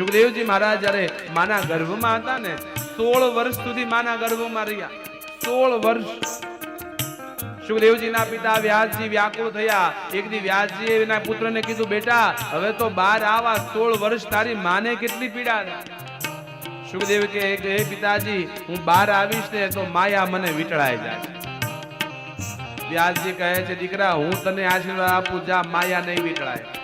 સુખદેવજી મહારાજ જ્યારે માના ગર્ભમાં હતા ને, સોળ વર્ષ સુધી માના ગર્ભમાં રહ્યા. સોળ વર્ષ. સુખદેવજીના પિતા વ્યાસજી વ્યાકુળ થયા. એક દી વ્યાસજીએ એના પુત્રને કીધું, બેટા, હવે તો બાર આવા સોળ વર્ષ તારી માને કેટલી પીડા સુખદેવ કે હે પિતાજી, હું બાર આવીશ ને તો માયા મને વીટળાઈ જાય. વ્યાસજી કહે છે, દીકરા, હું તને આશીર્વાદ આપું, જા, માયા નહીં વીટળાય.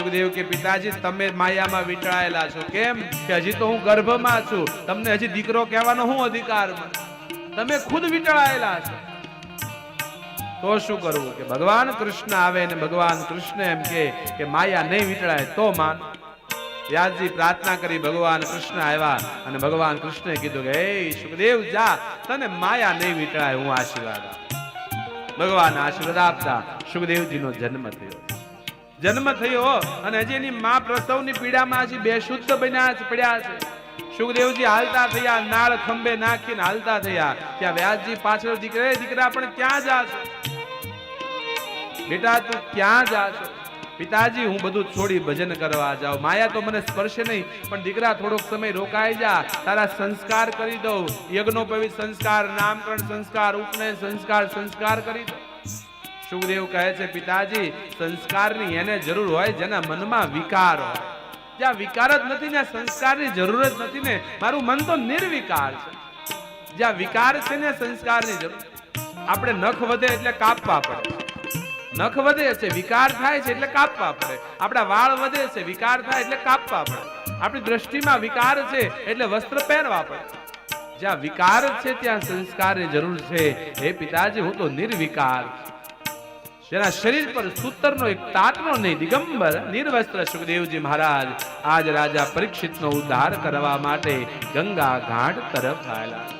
સુખદેવ કે પિતાજી, તમે માયામાં વીંટળાયેલા છો. કેમ કે હજી તો હું ગર્ભમાં છું. તમને હજી દીકરો કહેવાનો હું અધિકાર તમે ખુદ વીંટળાયેલા છો. તો શું કરવું? કે ભગવાન કૃષ્ણ આવે ને ભગવાન કૃષ્ણ એમ કે માયા નહીં વીંટળાય, તો માન. વ્યાસજી પ્રાર્થના કરી, ભગવાન કૃષ્ણ આવ્યા અને ભગવાન કૃષ્ણે કીધું કે, હે સુખદેવ, જા. તને માયા નહીં વીંટળાય, હું આશીર્વાદ ભગવાન આશીર્વાદ આપતા સુખદેવજીનો જન્મ થયો. જન્મ થયો અને હજી એની મા પ્રસવની પીડામાં હજી બેશુદ્ધ બન્યા છે પડ્યા છે. સુખદેવજી હાલતા થયા, નાળ ખંભે નાખીને હાલતા થયા. ત્યાં વ્યાસજી પાછળ દીકરે દીકરા પણ ક્યાં જાશો? બેટા, તું ક્યાં જાશો? પિતાજી, હું બધું છોડી ભજન કરવા જાઉં. માયા તો મને સ્પર્શે નહીં, પણ દીકરા, થોડોક સમય રોકાઈ જા. તારા સંસ્કાર કરી દઉં. યજ્ઞોપવિત સંસ્કાર, નામકરણ સંસ્કાર ઉપનય સંસ્કાર સંસ્કાર કરી દઉં. સુખદેવ કહે છે, પિતાજી, સંસ્કારની એને જરૂર હોય, જેના મનમાં વિકાર હોય. જ્યાં વિકાર જ નથી ત્યાં સંસ્કારની જરૂર જ નથી ને, મારું મન તો નિર્વિકાર છે. જ્યાં વિકાર છે ને, સંસ્કારની જરૂર આપણે નખ વધે એટલે કાપવા પડે. નખ વધે છે વિકાર થાય છે એટલે કાપવા પડે. આપણા વાળ વધે છે વિકાર થાય એટલે કાપવા પડે. આપણી દ્રષ્ટિમાં વિકાર છે એટલે વસ્ત્ર પહેરવા પડે. જ્યાં વિકાર છે, ત્યાં સંસ્કારની જરૂર છે. હે પિતાજી, હું તો નિર્વિકાર છું. જેના શરીર પર સૂતરનો એક તાતનો નહીં, દિગંબર, નિર્વસ્ત્ર સુખદેવજી મહારાજ આજ રાજા પરીક્ષિતનો ઉદ્ધાર કરવા માટે ગંગા ઘાટ તરફ આવેલા.